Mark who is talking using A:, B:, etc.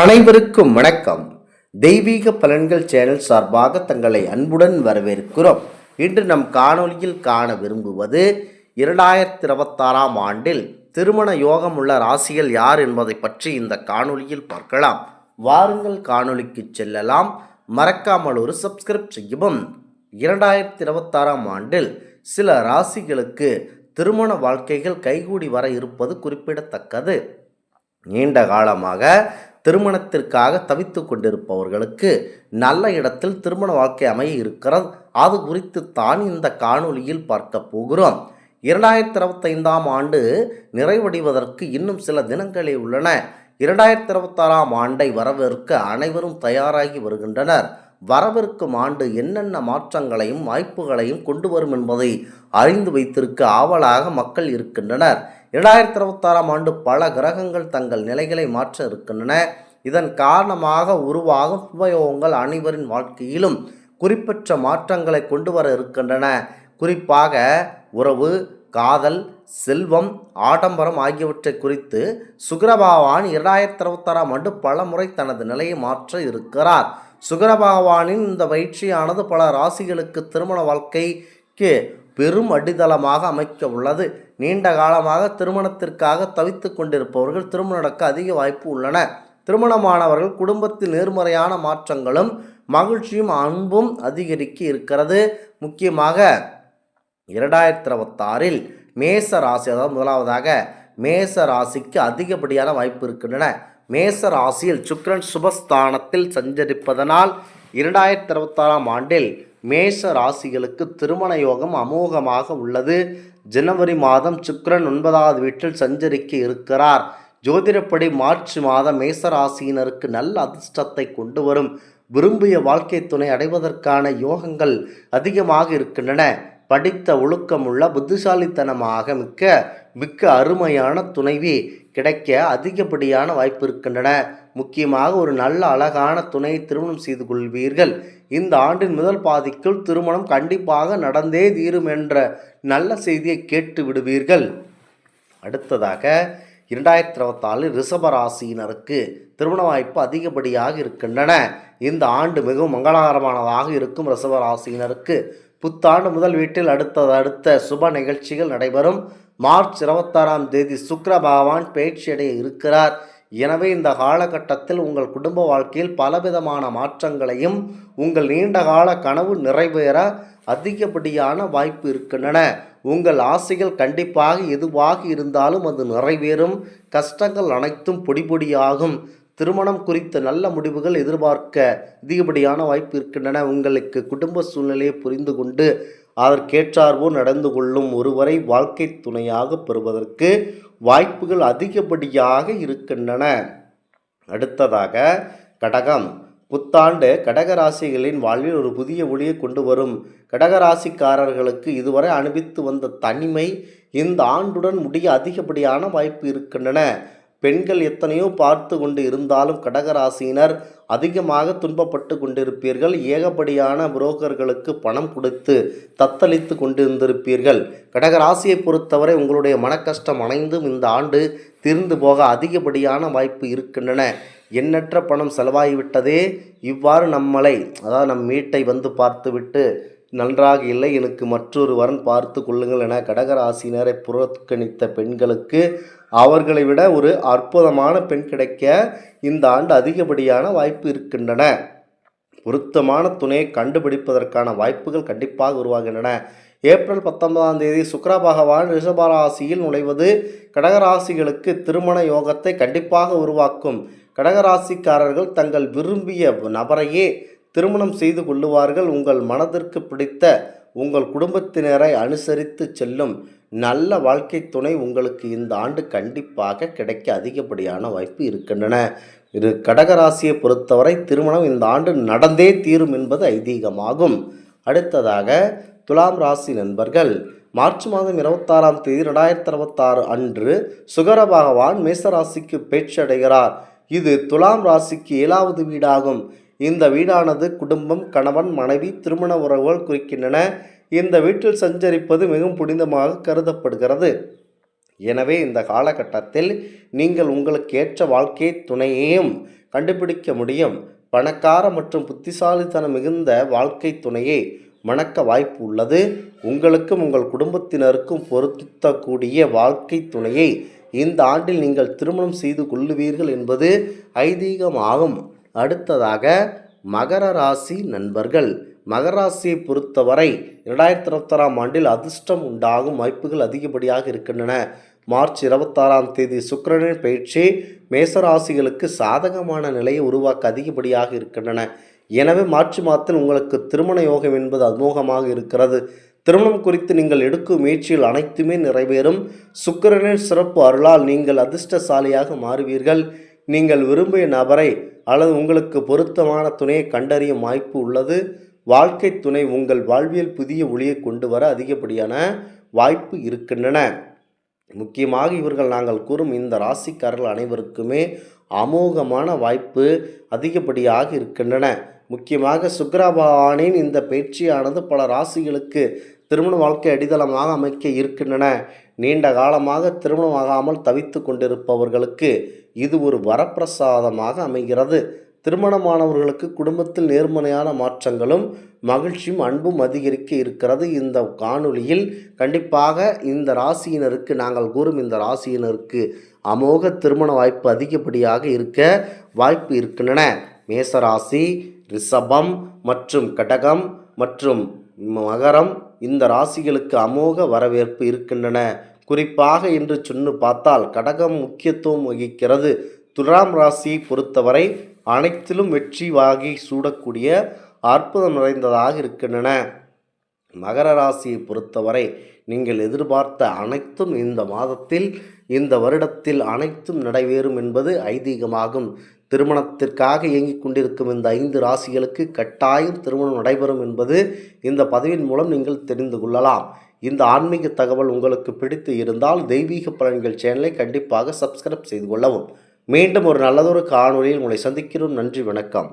A: அனைவருக்கும் வணக்கம். தெய்வீக பலன்கள் சேனல் சார்பாக தங்களை அன்புடன் வரவேற்கிறோம். இன்று நம் காணொலியில் காண விரும்புவது இரண்டாயிரத்தி இருபத்தாறாம் ஆண்டில் திருமண யோகம் உள்ள ராசிகள் யார் என்பதை பற்றி இந்த காணொலியில் பார்க்கலாம். வாருங்கள் காணொலிக்கு செல்லலாம். மறக்காமல் ஒரு சப்ஸ்கிரைப் செய்யவும். இரண்டாயிரத்தி இருபத்தாறாம் ஆண்டில் சில ராசிகளுக்கு திருமண வாழ்க்கைகள் கைகூடி வர இருப்பது குறிப்பிடத்தக்கது. நீண்ட காலமாக திருமணத்திற்காக தவித்து கொண்டிருப்பவர்களுக்கு நல்ல இடத்தில் திருமண வாழ்க்கை அமைய இருக்கிறது. அது குறித்து தான் இந்த காணொலியில் பார்க்க போகிறோம். இரண்டாயிரத்தி இருபத்தைந்தாம் ஆண்டு நிறைவடைவதற்கு இன்னும் சில தினங்களே உள்ளன. இரண்டாயிரத்தி இருபத்தாறாம் ஆண்டை வரவேற்க அனைவரும் தயாராகி வருகின்றனர். வரவிருக்கும் ஆண்டு என்னென்ன மாற்றங்களையும் வாய்ப்புகளையும் கொண்டு வரும் என்பதை அறிந்து வைத்திருக்க ஆவலாக மக்கள் இருக்கின்றனர். இரண்டாயிரத்தி இருபத்தாறாம் ஆண்டு பல கிரகங்கள் தங்கள் நிலைகளை மாற்ற இருக்கின்றன. இதன் காரணமாக உருவாகும் சுபயோகங்கள் அனைவரின் வாழ்க்கையிலும் குறிப்பற்ற மாற்றங்களை கொண்டு வர இருக்கின்றன. குறிப்பாக உறவு காதல் செல்வம் ஆடம்பரம் ஆகியவற்றை குறித்து சுக்கிரபகவான் இரண்டாயிரத்தி இருபத்தாறாம் ஆண்டு பல முறை தனது நிலையை மாற்ற இருக்கிறார். சுக்கிரபகவானின் இந்த பயிற்சியானது பல ராசிகளுக்கு திருமண வாழ்க்கைக்கு பெரும் அடித்தளமாக அமைக்க உள்ளது. நீண்ட காலமாக திருமணத்திற்காக தவித்து கொண்டிருப்பவர்கள் திருமணம் நடக்க அதிக வாய்ப்பு உள்ளன. திருமணமானவர்கள் குடும்பத்தில் நேர்மறையான மாற்றங்களும் மகிழ்ச்சியும் அன்பும் அதிகரிக்க இருக்கிறது. முக்கியமாக இரண்டாயிரத்தி இருபத்தாறில் மேச ராசி அதாவது முதலாவதாக மேச ராசிக்கு அதிகப்படியான வாய்ப்பு இருக்கின்றன. மேச ராசியில் சுக்கிரன் சுபஸ்தானத்தில் சஞ்சரிப்பதனால் இரண்டாயிரத்தி இருபத்தாறாம் ஆண்டில் மேஷ ராசிகளுக்கு திருமண யோகம் அமோகமாக உள்ளது. ஜனவரி மாதம் சுக்கரன் ஒன்பதாவது வீட்டில் சஞ்சரிக்க இருக்கிறார். ஜோதிடப்படி மார்ச் மாதம் மேச ராசியினருக்கு நல்ல அதிர்ஷ்டத்தை கொண்டு வரும். விரும்பிய வாழ்க்கை துணை அடைவதற்கான யோகங்கள் அதிகமாக இருக்கின்றன. படித்த ஒழுக்கமுள்ள புத்திசாலித்தனமாக மிக்க மிக்க அருமையான துணைவி கிடைக்க அதிகப்படியான வாய்ப்பு இருக்கின்றன. முக்கியமாக ஒரு நல்ல அழகான துணையை திருமணம் செய்து கொள்வீர்கள். இந்த ஆண்டின் முதல் பாதிக்குள் திருமணம் கண்டிப்பாக நடந்தே தீரும் என்ற நல்ல செய்தியை கேட்டு விடுவீர்கள். அடுத்ததாக இரண்டாயிரத்தி இருபத்தாலு ரிஷபராசியினருக்கு திருமண வாய்ப்பு அதிகப்படியாக இருக்கின்றன. இந்த ஆண்டு மிகவும் மங்களகரமானதாக இருக்கும் ரிஷபராசியினருக்கு புத்தாண்டு முதல் வீட்டில் அடுத்த அடுத்த சுப நிகழ்ச்சிகள் நடைபெறும். மார்ச் இருபத்தாறாம் தேதி சுக்கிர பகவான் பேச்சியடைய இருக்கிறார். எனவே இந்த காலகட்டத்தில் உங்கள் குடும்ப வாழ்க்கையில் பலவிதமான மாற்றங்களையும் உங்கள் நீண்டகால கனவு நிறைவேற அதிகப்படியான வாய்ப்பு இருக்கின்றன. உங்கள் ஆசைகள் கண்டிப்பாக எதுவாக இருந்தாலும் அது நிறைவேறும். கஷ்டங்கள் அனைத்தும் பொடிபொடியாகும் திருமணம் குறித்த நல்ல முடிவுகள் எதிர்பார்க்க அதிகப்படியான வாய்ப்பு இருக்கின்றன. உங்களுக்கு குடும்ப சூழ்நிலையை புரிந்து கொண்டு அதற்கேற்றார்வோ நடந்து கொள்ளும் ஒருவரை வாழ்க்கை துணையாக பெறுவதற்கு வாய்ப்புகள் அதிகப்படியாக இருக்கின்றன. அடுத்ததாக கடகம். புத்தாண்டு கடகராசிகளின் வாழ்வில் ஒரு புதிய ஒளியை கொண்டு வரும். கடகராசிக்காரர்களுக்கு இதுவரை அனுபவித்து வந்த தனிமை இந்த ஆண்டுடன் முடிய அதிகப்படியான வாய்ப்பு இருக்கின்றன. பெண்கள் எத்தனையோ பார்த்து கொண்டு இருந்தாலும் கடகராசியினர் அதிகமாக துன்பப்பட்டு கொண்டிருப்பீர்கள். ஏகப்படியான புரோக்கர்களுக்கு பணம் கொடுத்து தத்தளித்து கொண்டிருந்திருப்பீர்கள். கடகராசியை பொறுத்தவரை உங்களுடைய மனக்கஷ்டம் அனைந்தும் இந்த ஆண்டு தீர்ந்து போக அதிகப்படியான வாய்ப்பு இருக்கின்றன. எண்ணற்ற பணம் செலவாகிவிட்டதே. இவ்வாறு நம்மளை அதாவது நம் வீட்டை வந்து பார்த்துவிட்டு நன்றாக இல்லை. எனக்கு மற்றொரு வரன் பார்த்து கொள்ளுங்கள் என கடகராசினரை புறக்கணித்த பெண்களுக்கு அவர்களை விட ஒரு அற்புதமான பெண் கிடைக்க இந்த ஆண்டு அதிகப்படியான வாய்ப்பு இருக்கின்றன. பொருத்தமான துணையை கண்டுபிடிப்பதற்கான வாய்ப்புகள் கண்டிப்பாக உருவாகின்றன. ஏப்ரல் பத்தொன்பதாம் தேதி சுக்கிர பகவான் ரிஷபராசியில் நுழைவது கடகராசிகளுக்கு திருமண யோகத்தை கண்டிப்பாக உருவாக்கும். கடகராசிக்காரர்கள் தங்கள் விரும்பிய நபரையே திருமணம் செய்து கொள்ளுவார்கள். உங்கள் மனதிற்கு பிடித்த உங்கள் குடும்பத்தினரை அனுசரித்து செல்லும் நல்ல வாழ்க்கை துணை உங்களுக்கு இந்த ஆண்டு கண்டிப்பாக கிடைக்க அதிகப்படியான வாய்ப்பு இருக்கின்றன. இது கடகராசியை பொறுத்தவரை திருமணம் இந்த ஆண்டு நடந்தே தீரும் என்பது ஐதீகமாகும். அடுத்ததாக துலாம் ராசி நண்பர்கள் மார்ச் மாதம் இருபத்தாறாம் தேதி ரெண்டாயிரத்தி அறுபத்தாறு அன்று சுகர பகவான் மேசராசிக்கு பேச்சடைகிறார். இது துலாம் ராசிக்கு ஏழாவது வீடாகும். இந்த வீடானது குடும்பம் கணவன் மனைவி திருமண உறவுகள் குறிக்கின்றன. இந்த வீட்டில் சஞ்சரிப்பது மிகவும் புனிதமாக கருதப்படுகிறது. எனவே இந்த காலகட்டத்தில் நீங்கள் உங்களுக்கு ஏற்ற வாழ்க்கை துணையையும் கண்டுபிடிக்க முடியும். பணக்கார மற்றும் புத்திசாலித்தனம் மிகுந்த வாழ்க்கை துணையை மணக்க வாய்ப்பு உள்ளது. உங்களுக்கும் உங்கள் குடும்பத்தினருக்கும் பொருத்தக்கூடிய வாழ்க்கை துணையை இந்த ஆண்டில் நீங்கள் திருமணம் செய்து கொள்ளுவீர்கள் என்பது ஐதீகமாகும். அடுத்ததாக மகர ராசி நண்பர்கள். மகர ராசியை பொறுத்தவரை இரண்டாயிரத்தி இருபத்தாறாம் ஆண்டில் அதிர்ஷ்டம் உண்டாகும் வாய்ப்புகள் அதிகப்படியாக இருக்கின்றன. மார்ச் இருபத்தாறாம் தேதி சுக்கரனின் பயிற்சி மேசராசிகளுக்கு சாதகமான நிலையை உருவாக்க அதிகப்படியாக இருக்கின்றன. எனவே மார்ச் மாதத்தில் உங்களுக்கு திருமண யோகம் என்பது அமோகமாக இருக்கிறது. திருமணம் குறித்து நீங்கள் எடுக்கும் முயற்சிகள் அனைத்துமே நிறைவேறும். சுக்கரனின் சிறப்பு அருளால் நீங்கள் அதிர்ஷ்டசாலியாக மாறுவீர்கள். நீங்கள் விரும்பிய நபரை அல்லது உங்களுக்கு பொருத்தமான துணையை கண்டறியும் வாய்ப்பு உள்ளது. வாழ்க்கை துணை உங்கள் வாழ்வியல் புதிய ஒளியை கொண்டு வர அதிகப்படியான வாய்ப்பு இருக்கின்றன. முக்கியமாக இவர்கள் நாங்கள் கூறும் இந்த ராசிக்காரர்கள் அனைவருக்குமே அமோகமான வாய்ப்பு அதிகப்படியாக இருக்கின்றன. முக்கியமாக சுக்கிரபகவானின் இந்த பயிற்சியானது பல ராசிகளுக்கு திருமண வாழ்க்கை அடித்தளமாக அமைக்க இருக்கின்றன. நீண்ட காலமாக திருமணமாகாமல் தவித்து கொண்டிருப்பவர்களுக்கு இது ஒரு வரப்பிரசாதமாக அமைகிறது. திருமணமானவர்களுக்கு குடும்பத்தில் நேர்மறையான மாற்றங்களும் மகிழ்ச்சியும் அன்பும் அதிகரிக்க இருக்கிறது. இந்த காணொளியில் கண்டிப்பாக இந்த ராசியினருக்கு நாங்கள் கூறும் இந்த ராசியினருக்கு அமோக திருமண வாய்ப்பு அதிகப்படியாக இருக்க வாய்ப்பு இருக்கின்றன. மேசராசி ரிஷபம் மற்றும் கடகம் மற்றும் மகரம் இந்த ராசிகளுக்கு அமோக வரவேற்பு இருக்கின்றன. குறிப்பாக என்று சொன்னு பார்த்தால் கடகம் முக்கியத்துவம் வகிக்கிறது. துலாம் ராசியை பொறுத்தவரை அனைத்திலும் வெற்றி வாகி சூடக்கூடிய அற்புதம் நிறைந்ததாக இருக்கின்றன. மகர ராசியை பொறுத்தவரை நீங்கள் எதிர்பார்த்த அனைத்தும் இந்த மாதத்தில் இந்த வருடத்தில் அனைத்தும் நடைபெறும் என்பது ஐதீகமாகும். திருமணத்திற்காக இயங்கிக் கொண்டிருக்கும் இந்த ஐந்து ராசிகளுக்கு கட்டாயம் திருமணம் நடைபெறும் என்பது இந்த பதவியின் மூலம் நீங்கள் தெரிந்து கொள்ளலாம். இந்த ஆன்மீக தகவல் உங்களுக்கு பிடித்து இருந்தால் தெய்வீக பலன்கள் சேனலை கண்டிப்பாக சப்ஸ்கிரைப் செய்து கொள்ளவும். மீண்டும் ஒரு நல்லதொரு காணொலியில் உங்களை சந்திக்கிறோம். நன்றி வணக்கம்.